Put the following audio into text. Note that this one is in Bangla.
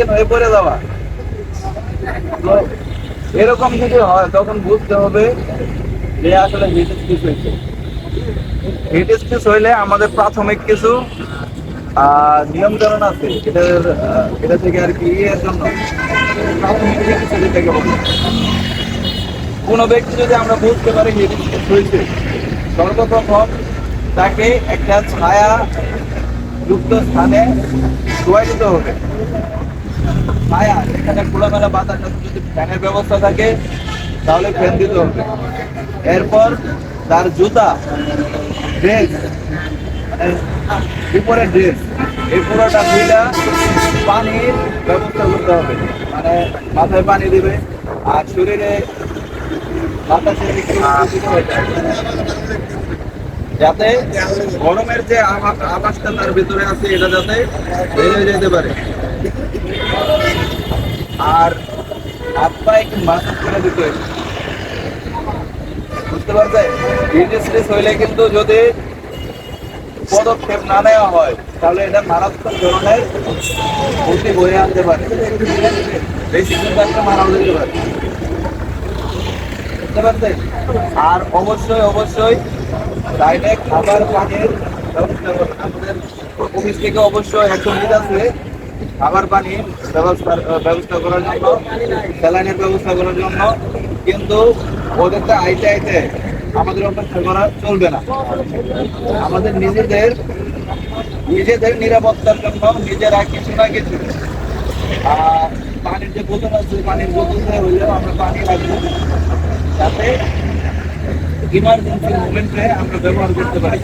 অজ্ঞান হয়ে পড়ে যাওয়া। তো এরকম যদি হয়, তখন বুঝতে হবে যে আসলে হয়েছে। হইলে আমাদের প্রাথমিক কিছু নিয়ম আছে। এটা থেকে আর কি এর জন্য। প্রাথমিক বলে কোনো ব্যক্তি যদি আমরা বুঝতে পারি স্পিচ হয়েছে, সর্বপ্রথম তাকে একটা ছায়া যুক্ত স্থানে শোয়াই দিতে হবে। এখানে বাতাস যদি ফ্যানের ব্যবস্থা থাকে, তাহলে ফ্যান দিতে হবে। এরপর তার জুতা ড্রেস উপরে ড্রেস এই পুরোটা পানির ব্যবস্থা করতে হবে। মানে মাথায় পানি দিবে, আর শরীরে। যাতে গরমের যে আভা- আভাসটা তার ভিতরে আছে, এটা যাতে বের হয়ে যেতে পারে। আর হাত একটু মাসাজ করে দিতে। বুঝতে পারছে হিট স্ট্রেস হইলে কিন্তু যদি পদক্ষেপ না নেওয়া হয়, তাহলে এটা মারাত্মক ধরনের ক্ষতি বয়ে আনতে পারে। বেশি কিন্তু একটা মারাও যেতে পারে। বুঝতে পারছেন? আর অবশ্যই অবশ্যই সাইডে খাবার পানির ব্যবস্থা করুন। আমাদের অফিস থেকে অবশ্যই একশো মিনিট আছে। খাবার পানির ব্যবস্থা ব্যবস্থা করার জন্য স্যালাইনের ব্যবস্থা করার জন্য কিন্তু ওদেরটা আইতে আইতে আমাদের অপেক্ষা করা চলবে না। আমাদের নিজেদের নিজেদের নিরাপত্তার জন্য নিজেরা কিছু না কিছু আহ, পানির যে বোতল আছে পানির বোতল দিয়ে হইলেও আমরা পানি রাখব যাতে ইমার্জেন্সি মুভমেন্টে আমরা ব্যবহার করতে পারি।